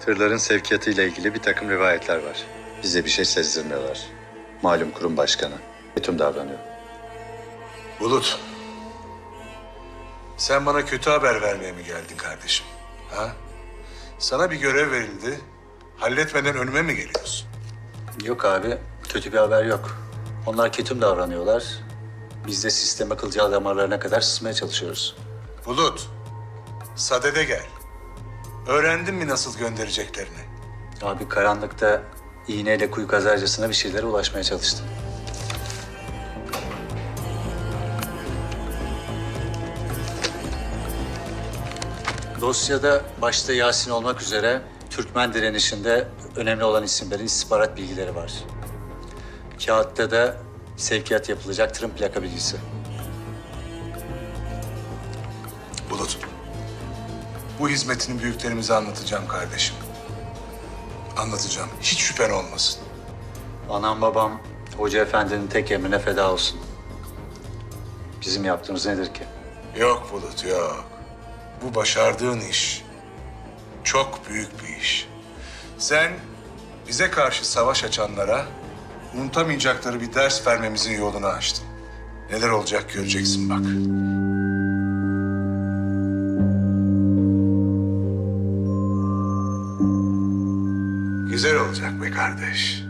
Tırların sevkiyatı ile ilgili bir takım rivayetler var. Bize bir şey sezdirmiyorlar. Malum kurum başkanı. Ketum davranıyor. Bulut. Sen bana kötü haber vermeye mi geldin kardeşim? Ha? Sana bir görev verildi. Halletmeden önüme mi geliyorsun? Yok abi, kötü bir haber yok. Onlar ketum davranıyorlar. Biz de sisteme kılcal damarlarına kadar sızmaya çalışıyoruz. Bulut. Sadede gel. Öğrendin mi nasıl göndereceklerini? Abi karanlıkta iğneyle kuyu kazarcasına bir şeylere ulaşmaya çalıştım. Dosyada başta Yasin olmak üzere Türkmen direnişinde önemli olan isimlerin istihbarat bilgileri var. Kağıtta da sevkiyat yapılacak tırın plaka bilgisi. Bu hizmetini büyüklerimize anlatacağım kardeşim. Anlatacağım. Hiç şüphen olmasın. Anam babam Hoca Efendi'nin tek emrine feda olsun. Bizim yaptığımız nedir ki? Yok Bulut yok. Bu başardığın iş çok büyük bir iş. Sen bize karşı savaş açanlara unutamayacakları bir ders vermemizin yolunu açtın. Neler olacak göreceksin bak. Güzel olacak be kardeş.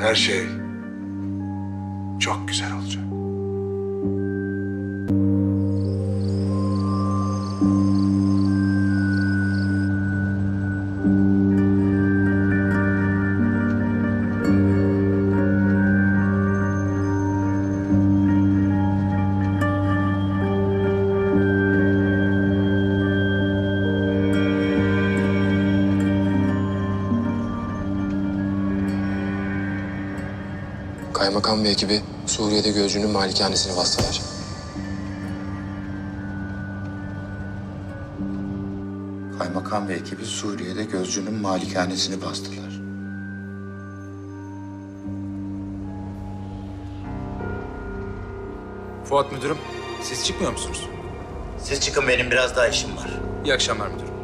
Her şey çok güzel olacak. Kaymakam ve ekibi Suriye'de gözcünün malikanesini bastılar. Kaymakam ve ekibi Suriye'de gözcünün malikanesini bastılar. Fuat müdürüm, siz çıkmıyor musunuz? Siz çıkın benim biraz daha işim var. İyi akşamlar müdürüm.